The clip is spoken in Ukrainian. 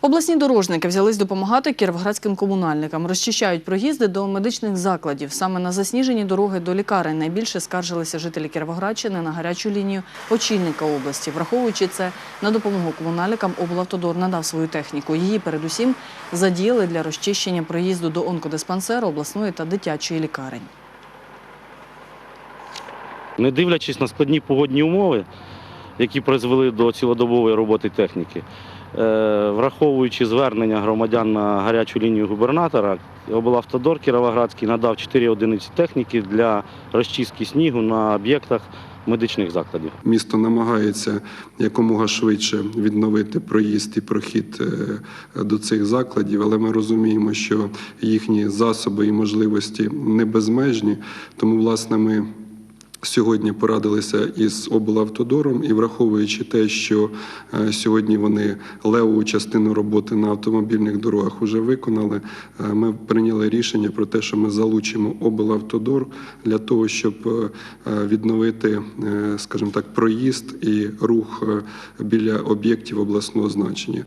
Обласні дорожники взялись допомагати кіровоградським комунальникам. Розчищають проїзди до медичних закладів. Саме на засніжені дороги до лікарень найбільше скаржилися жителі Кіровоградщини на гарячу лінію очільника області. Враховуючи це, на допомогу комунальникам облавтодор надав свою техніку. Її передусім задіяли для розчищення проїзду до онкодиспансеру обласної та дитячої лікарень. Не дивлячись на складні погодні умови, які призвели до цілодобової роботи техніки, враховуючи звернення громадян на гарячу лінію губернатора, облавтодор Кіровоградський надав 4 одиниці техніки для розчистки снігу на об'єктах медичних закладів. Місто намагається якомога швидше відновити проїзд і прохід е, до цих закладів, але ми розуміємо, що їхні засоби і можливості не безмежні. Тому, власне, ми сьогодні порадилися із облавтодором і враховуючи те, що е, сьогодні вони левову частину роботи на автомобільних дорогах вже виконали, е, ми прийняли рішення про те, що ми залучимо облавтодор для того, щоб е, відновити, скажімо так, проїзд і рух біля об'єктів обласного значення.